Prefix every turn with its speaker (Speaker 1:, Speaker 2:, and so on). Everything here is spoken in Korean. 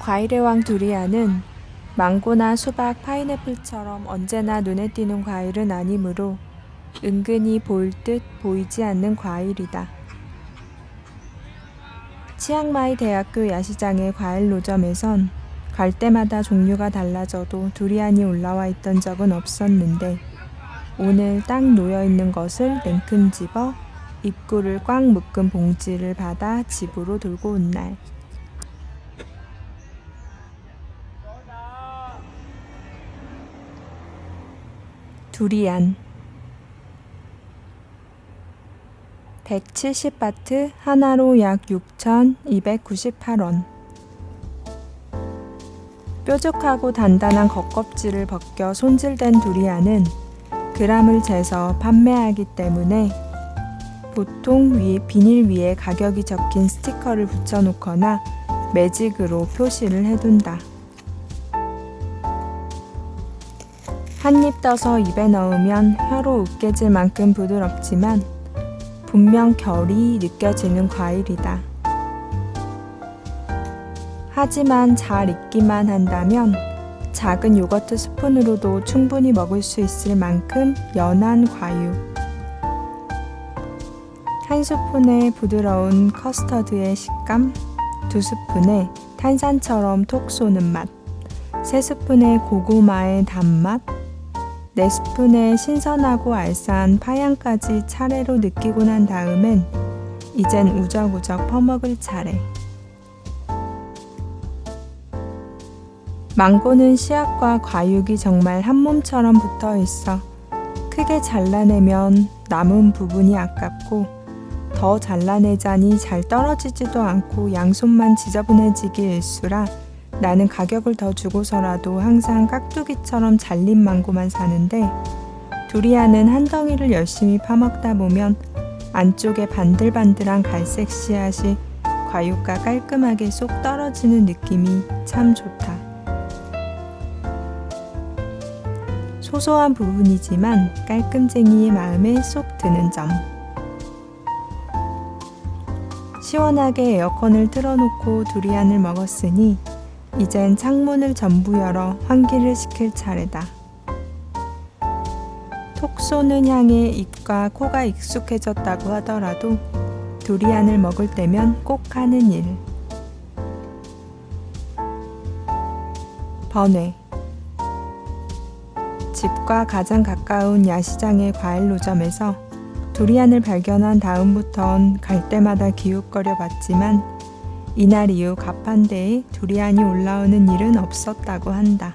Speaker 1: 과일의 왕 두리안은 망고나 수박, 파인애플처럼 언제나 눈에 띄는 과일은 아니므로 은근히 보일 듯 보이지 않는 과일이다. 치앙마이 대학교 야시장의 과일 노점에선 갈 때마다 종류가 달라져도 두리안이 올라와 있던 적은 없었는데 오늘 딱 놓여 있는 것을 냉큼 집어 입구를 꽉 묶은 봉지를 받아 집으로 들고 온 날. 두리안 170바트 하나로 약 6,298원 뾰족하고 단단한 겉껍질을 벗겨 손질된 두리안은 그람을 재서 판매하기 때문에 보통 위, 비닐 위에 가격이 적힌 스티커를 붙여놓거나 매직으로 표시를 해둔다. 한 입 떠서 입에 넣으면 혀로 으깨질 만큼 부드럽지만 분명 결이 느껴지는 과일이다. 하지만 잘 익기만 한다면 작은 요거트 스푼으로도 충분히 먹을 수 있을 만큼 연한 과육. 한 스푼의 부드러운 커스터드의 식감, 두 스푼의 탄산처럼 톡 쏘는 맛, 세 스푼의 고구마의 단맛, 네 스푼의 신선하고 알싸한 파향까지 차례로 느끼고 난 다음엔 이젠 우적우적 퍼먹을 차례. 망고는 씨앗과 과육이 정말 한 몸처럼 붙어 있어 크게 잘라내면 남은 부분이 아깝고 더 잘라내자니 잘 떨어지지도 않고 양손만 지저분해지기 일수라 나는 가격을 더 주고서라도 항상 깍두기처럼 잘린 망고만 사는데 두리안은 한 덩이를 열심히 파먹다 보면 안쪽에 반들반들한 갈색 씨앗이 과육과 깔끔하게 쏙 떨어지는 느낌이 참 좋다. 소소한 부분이지만 깔끔쟁이의 마음에 쏙 드는 점. 시원하게 에어컨을 틀어놓고 두리안을 먹었으니 이젠 창문을 전부 열어 환기를 시킬 차례다. 톡 쏘는 향에 입과 코가 익숙해졌다고 하더라도 두리안을 먹을 때면 꼭 하는 일. 번외. 집과 가장 가까운 야시장의 과일 노점에서 두리안을 발견한 다음부턴 갈 때마다 기웃거려 봤지만 이날 이후 가판대에 두리안이 올라오는 일은 없었다고 한다.